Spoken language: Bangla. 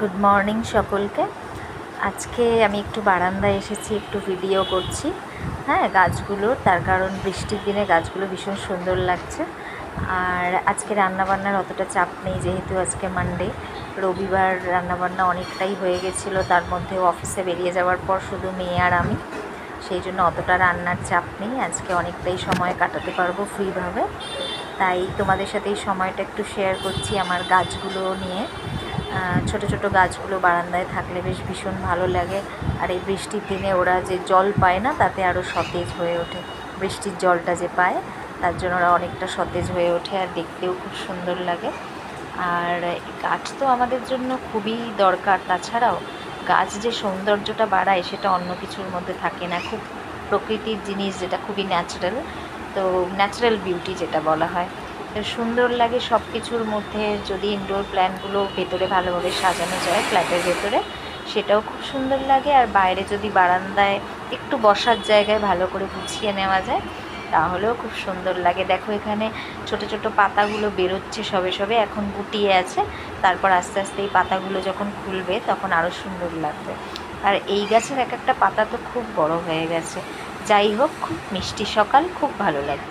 গুড মর্নিং সকলকে। আজকে আমি একটু বারান্দায় এসেছি, একটু ভিডিও করছি। হ্যাঁ গাছগুলো, তার কারণ বৃষ্টির দিনে গাছগুলো ভীষণ সুন্দর লাগছে। আর আজকে রান্নাবান্নার অতটা চাপ নেই, যেহেতু আজকে মানডে রবিবার রান্নাবান্না অনেকটাই হয়ে গেছিল, তার মধ্যে অফিসে বেরিয়ে যাওয়ার পর শুধু মেয়ে আর আমি। সেই জন্য অতটা রান্নার চাপ নেই, আজকে অনেকটাই সময় কাটাতে পারব ফ্রিভাবে তাই তোমাদের সাথে এই সময়টা একটু শেয়ার করছি আমার গাছগুলো নিয়ে। ছোট ছোট গাছগুলো বারান্দায় থাকলে বেশ ভীষণ ভালো লাগে। আর এই বৃষ্টির দিনে ওরা যে জল পায় না, তাতে আরও সতেজ হয়ে ওঠে। বৃষ্টির জলটা যে পায়, তার জন্য ওরা অনেকটা সতেজ হয়ে ওঠে আর দেখতেও খুব সুন্দর লাগে। আর গাছ তো আমাদের জন্য খুবই দরকার। তাছাড়াও গাছ যে সৌন্দর্যটা বাড়ায়, সেটা অন্য কিছুর মধ্যে থাকে না। খুব প্রকৃতির জিনিস যেটা খুবই ন্যাচারাল তো ন্যাচারাল বিউটি যেটা বলা হয়। সুন্দর লাগে সব কিছুর মধ্যে যদি ইনডোর প্ল্যান্টগুলো ভেতরে ভালোভাবে সাজানো যায় ফ্ল্যাটের ভেতরে, সেটাও খুব সুন্দর লাগে। আর বাইরে যদি বারান্দায় একটু বসার জায়গায় ভালো করে গুছিয়ে নেওয়া যায়, তাহলেও খুব সুন্দর লাগে। দেখো এখানে ছোট ছোট পাতাগুলো বেরোচ্ছে সবে সবে, এখন গুটিয়ে আছে। তারপর আস্তে আস্তে এই পাতাগুলো যখন খুলবে, তখন আরও সুন্দর লাগবে। আর এই গাছের এক একটা পাতা তো খুব বড় হয়ে গেছে। যাই হোক, খুব মিষ্টি সকাল, খুব ভালো লাগছে।